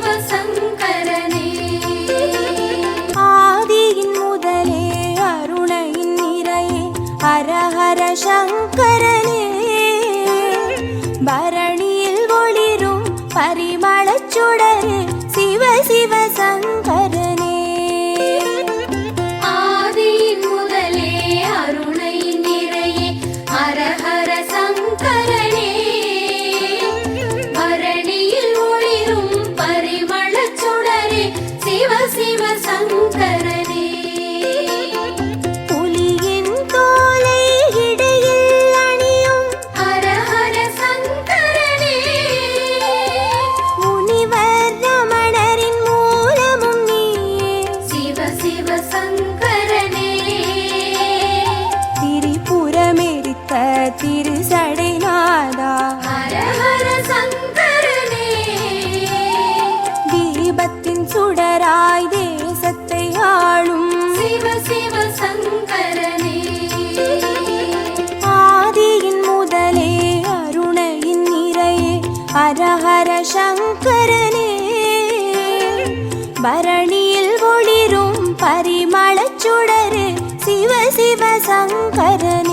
शङ्करने ஹர ஹர சங்கரனே. பரணியில் ஒளிரும் பரிமளச் சுடரே சிவ சிவ சங்கரனே.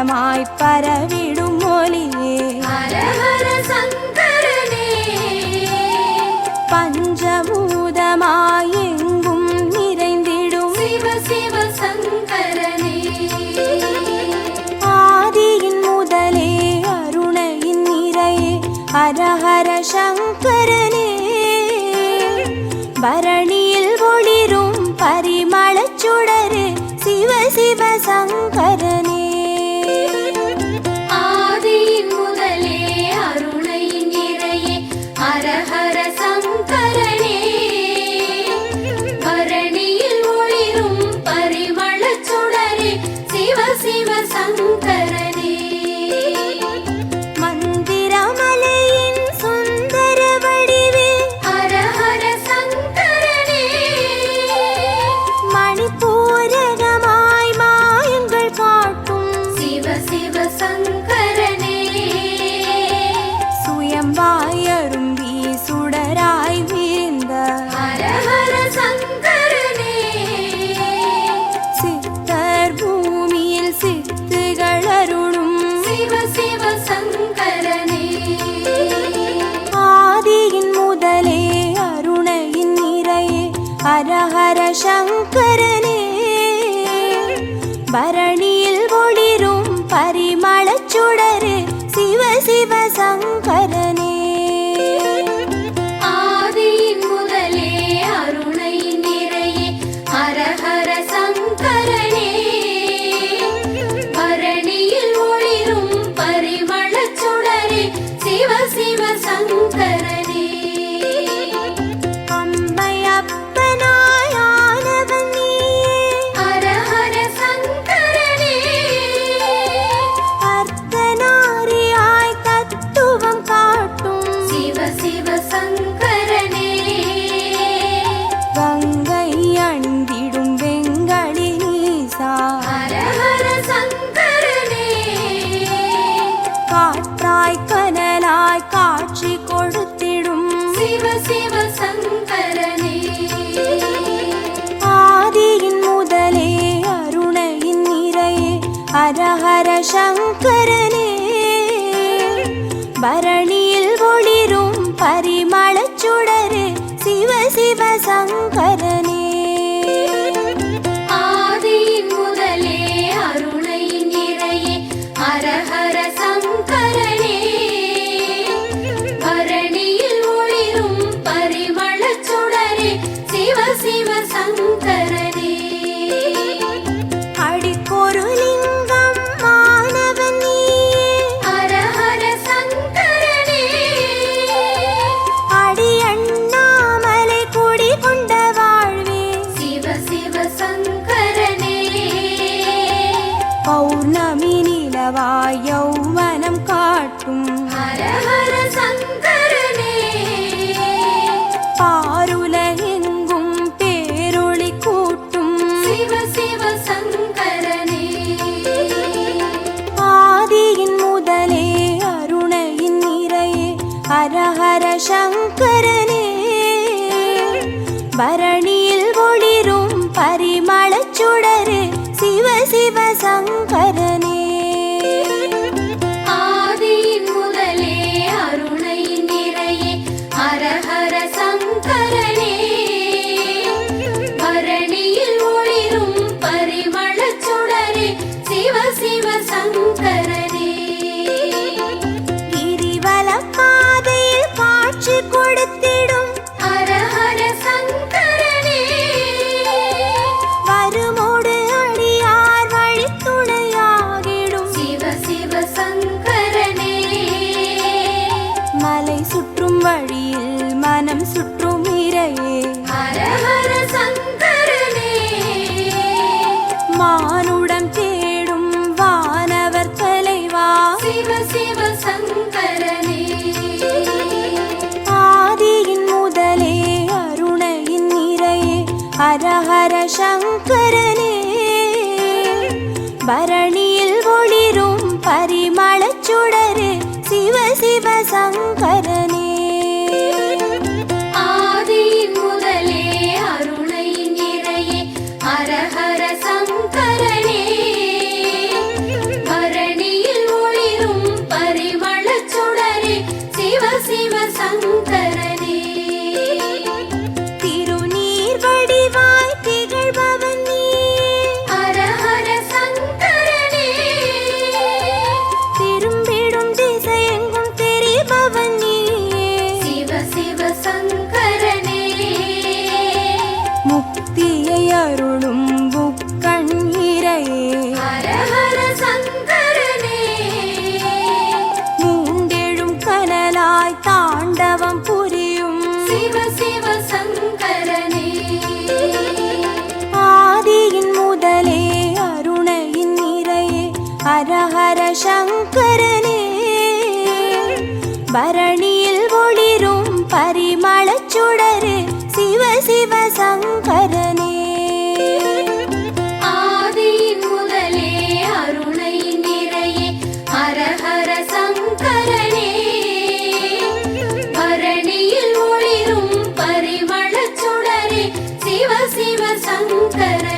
மங்களமாய்ப் பரசங்கரனே பரணியில் ஒளிரும் பரிமளச்சுடரே சிவ சிவ சங்கர हर हर शङ्करने वर சங்கரனே. முக்தியை அருளும் முக்கண்ணீரையே ஹரஹர சங்கரனே. மூண்டெழும் கனலாய் தாண்டவம் புரியும். சிவ சிவ சங்கரனே. சங்கரனே. பர ஒளிரும்